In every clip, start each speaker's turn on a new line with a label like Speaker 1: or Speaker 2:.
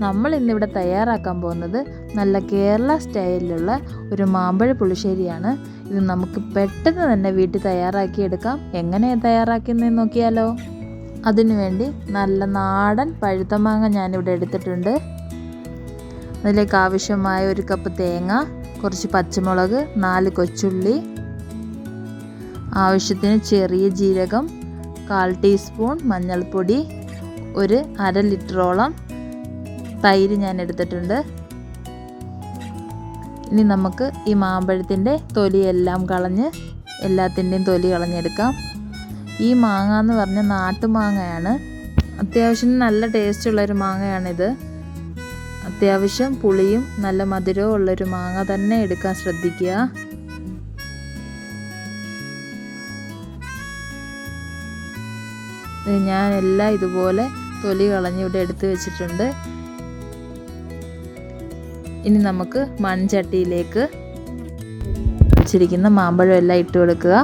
Speaker 1: നമ്മൾ ഇന്നിവിടെ തയ്യാറാക്കാൻ പോകുന്നത് നല്ല കേരള സ്റ്റൈലിലുള്ള ഒരു മാമ്പഴ പുളിശ്ശേരിയാണ്. ഇത് നമുക്ക് പെട്ടെന്ന് തന്നെ വീട്ടിൽ തയ്യാറാക്കിയെടുക്കാം എങ്ങനെയാണ് തയ്യാറാക്കുന്നതെന്ന് നോക്കിയാലോ? അതിനുവേണ്ടി നല്ല നാടൻ പഴുത്ത മാങ്ങ ഞാനിവിടെ എടുത്തിട്ടുണ്ട്. അതിലേക്ക് ആവശ്യമായ ഒരു കപ്പ് തേങ്ങ കുറച്ച് പച്ചമുളക് നാല് കൊച്ചുള്ളി ആവശ്യത്തിന് ചെറിയ ജീരകം കാൽ ടീസ്പൂൺ മഞ്ഞൾപ്പൊടി ഒരു അര ലിറ്ററോളം തൈര് ഞാൻ എടുത്തിട്ടുണ്ട്. ഇനി നമുക്ക് ഈ മാമ്പഴത്തിന്റെ തൊലിയെല്ലാം കളഞ്ഞ് എല്ലാത്തിന്റെയും തൊലി കളഞ്ഞെടുക്കാം. ഈ മാങ്ങ എന്ന് പറഞ്ഞാൽ നാട്ടുമാങ്ങയാണ് അത്യാവശ്യം നല്ല ടേസ്റ്റ് ടേസ്റ്റുള്ളൊരു മാങ്ങയാണിത്. അത്യാവശ്യം പുളിയും നല്ല മധുരവും ഉള്ളൊരു മാങ്ങ തന്നെ എടുക്കാൻ ശ്രദ്ധിക്കുക. ഞാൻ എല്ലാം ഇതുപോലെ തൊലി കളഞ്ഞ് ഇവിടെ എടുത്തു വെച്ചിട്ടുണ്ട്. ഇനി നമുക്ക് മൺചട്ടിയിലേക്ക് വെച്ചിരിക്കുന്ന മാമ്പഴം എല്ലാം ഇട്ട് കൊടുക്കുക.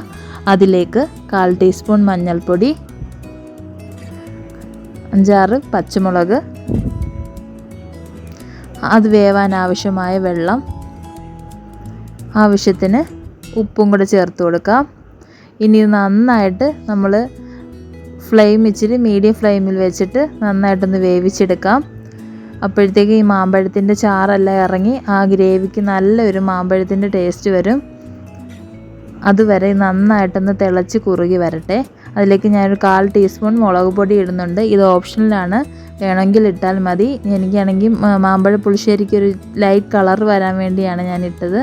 Speaker 1: അതിലേക്ക് കാൽ ടീസ്പൂൺ മഞ്ഞൾപ്പൊടി അഞ്ചാറ് പച്ചമുളക് അത് വേവാൻ ആവശ്യമായ വെള്ളം ആവശ്യത്തിന് ഉപ്പും കൂടെ ചേർത്ത് കൊടുക്കാം. ഇനി നന്നായിട്ട് നമ്മൾ ഫ്ലെയിം ഇച്ചിരി മീഡിയം ഫ്ലെയിമിൽ വെച്ചിട്ട് നന്നായിട്ടൊന്ന് വേവിച്ചെടുക്കാം. അപ്പോഴത്തേക്ക് ഈ മാമ്പഴത്തിന്റെ ചാറെല്ലാം ഇറങ്ങി ആ ഗ്രേവിക്ക് നല്ലൊരു മാമ്പഴത്തിന്റെ ടേസ്റ്റ് വരും. അതുവരെ നന്നായിട്ടൊന്ന് തിളച്ച് കുറുകി വരട്ടെ. അതിലേക്ക് ഞാനൊരു കാൽ ടീസ്പൂൺ മുളക് പൊടി ഇടുന്നുണ്ട്. ഇത് ഓപ്ഷണലാണ് വേണമെങ്കിൽ ഇട്ടാൽ മതി. എനിക്കാണെങ്കിൽ മാമ്പഴ പുളിശ്ശേരിക്ക് ഒരു ലൈറ്റ് കളർ വരാൻ വേണ്ടിയാണ് ഞാൻ ഇട്ടത്.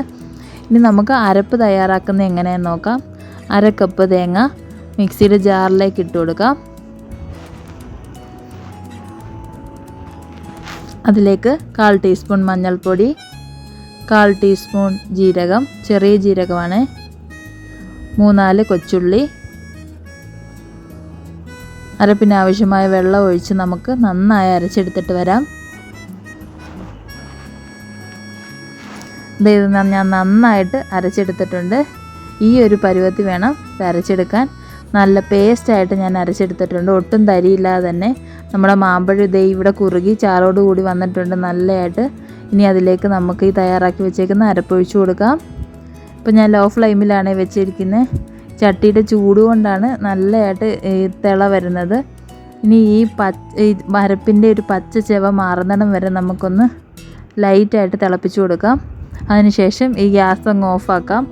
Speaker 1: ഇനി നമുക്ക് അരപ്പ് തയ്യാറാക്കുന്നത് എങ്ങനെയാന്ന് നോക്കാം. അര കപ്പ് തേങ്ങ മിക്സിയുടെ ജാറിലേക്ക് ഇട്ട് കൊടുക്കാം. അതിലേക്ക് കാൽ ടീസ്പൂൺ മഞ്ഞൾപ്പൊടി കാൽ ടീസ്പൂൺ ജീരകം ചെറിയ ജീരകമാണ് മൂന്നാൽ കൊച്ചുള്ളി അരപ്പിന് ആവശ്യമായ വെള്ളം ഒഴിച്ച് നമുക്ക് നന്നായി അരച്ചെടുത്തിട്ട് വരാം. ഇത് ഞാൻ നന്നായിട്ട് അരച്ചെടുത്തിട്ടുണ്ട്. ഈ ഒരു പരുവത്തിൽ വേണം ഇത് അരച്ചെടുക്കാൻ. നല്ല പേസ്റ്റായിട്ട് ഞാൻ അരച്ചെടുത്തിട്ടുണ്ട്. ഒട്ടും തരിയില്ലാതെ തന്നെ നമ്മുടെ മാമ്പഴം ഇതേ ഇവിടെ കുറുകി ചാറോട് കൂടി വന്നിട്ടുണ്ട് നല്ലതായിട്ട്. ഇനി അതിലേക്ക് നമുക്ക് ഈ തയ്യാറാക്കി വെച്ചേക്കുന്ന അരപ്പൊഴിച്ചു കൊടുക്കാം. ഇപ്പം ഞാൻ ലോ ഫ്ലെയിമിലാണ് വെച്ചിരിക്കുന്നത് ചട്ടിയുടെ ചൂട് കൊണ്ടാണ് നല്ലതായിട്ട് തിള വരുന്നത്. ഇനി ഈ പച്ച ഈ അരപ്പിന്റെ ഒരു പച്ച ചെവ മാറുന്നിടം വരെ നമുക്കൊന്ന് ലൈറ്റായിട്ട് തിളപ്പിച്ചു കൊടുക്കാം. അതിനുശേഷം ഈ ഗ്യാസ് അങ്ങ് ഓഫാക്കാം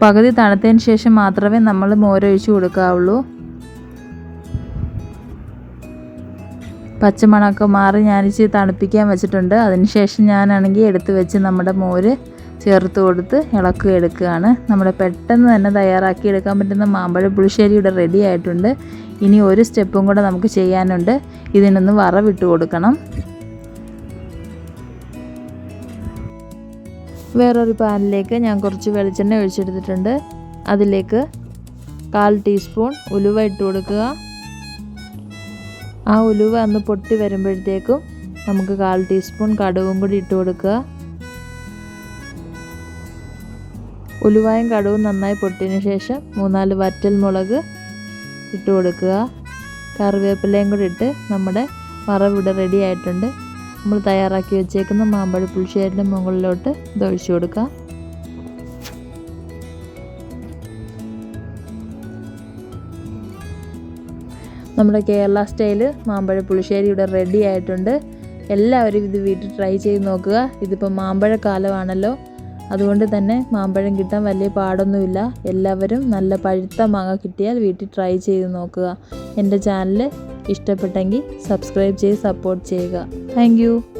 Speaker 1: പകുതി തണുത്തതിന് ശേഷം മാത്രമേ നമ്മൾ മോരൊഴിച്ച് കൊടുക്കാവുള്ളൂ. പച്ചമണമൊക്കെ മാറി ഞാനിച്ച് തണുപ്പിക്കാൻ വെച്ചിട്ടുണ്ട്. അതിനുശേഷം ഞാനാണെങ്കിൽ എടുത്ത് വെച്ച് നമ്മുടെ മോര് ചേർത്ത് കൊടുത്ത് ഇളക്കി എടുക്കുകയാണ്. നമ്മുടെ പെട്ടെന്ന് തന്നെ തയ്യാറാക്കി എടുക്കാൻ പറ്റുന്ന മാമ്പഴ പുളിശ്ശേരി ഇവിടെ റെഡി ആയിട്ടുണ്ട്. ഇനി ഒരു സ്റ്റെപ്പും കൂടെ നമുക്ക് ചെയ്യാനുണ്ട്. ഇതിനൊന്ന് വറവിട്ട് കൊടുക്കണം. വേറൊരു പാനിലേക്ക് ഞാൻ കുറച്ച് വെളിച്ചെണ്ണ ഒഴിച്ചെടുത്തിട്ടുണ്ട്. അതിലേക്ക് കാൽ ടീസ്പൂൺ ഉലുവ ഇട്ട് കൊടുക്കുക. ആ ഉലുവ ഒന്ന് പൊട്ടി വരുമ്പോഴത്തേക്കും നമുക്ക് കാൽ ടീസ്പൂൺ കടുവും കൂടി ഇട്ട് കൊടുക്കുക. ഉലുവായും കടുവും നന്നായി പൊട്ടിയതിന് ശേഷം മൂന്നാൽ വറ്റൽ മുളക് ഇട്ട് കൊടുക്കുക. കറിവേപ്പിലയും കൂടി ഇട്ട് നമ്മുടെ വറവിവിടെ റെഡി ആയിട്ടുണ്ട്. നമ്മൾ തയ്യാറാക്കി വെച്ചേക്കുന്ന മാമ്പഴ പുളിശ്ശേരിന്റെ മുകളിലോട്ട് ഇത് കൊടുക്കുക. കൊടുക്കാം നമ്മുടെ കേരള സ്റ്റൈൽ മാമ്പഴ പുളിശ്ശേരി ഇവിടെ റെഡി ആയിട്ടുണ്ട്. എല്ലാവരും ഇത് വീട്ടിൽ ട്രൈ ചെയ്ത് നോക്കുക. ഇതിപ്പോൾ മാമ്പഴ കാലമാണല്ലോ. അതുകൊണ്ട് തന്നെ മാമ്പഴം കിട്ടാൻ വലിയ പാടൊന്നുമില്ല. എല്ലാവരും നല്ല പഴുത്ത മാങ്ങ കിട്ടിയാൽ വീട്ടിൽ ട്രൈ ചെയ്ത് നോക്കുക. എന്റെ ചാനൽ ഇഷ്ടപ്പെട്ടെങ്കിൽ സബ്സ്ക്രൈബ് ചെയ്ത് സപ്പോർട്ട് ചെയ്യുക. താങ്ക്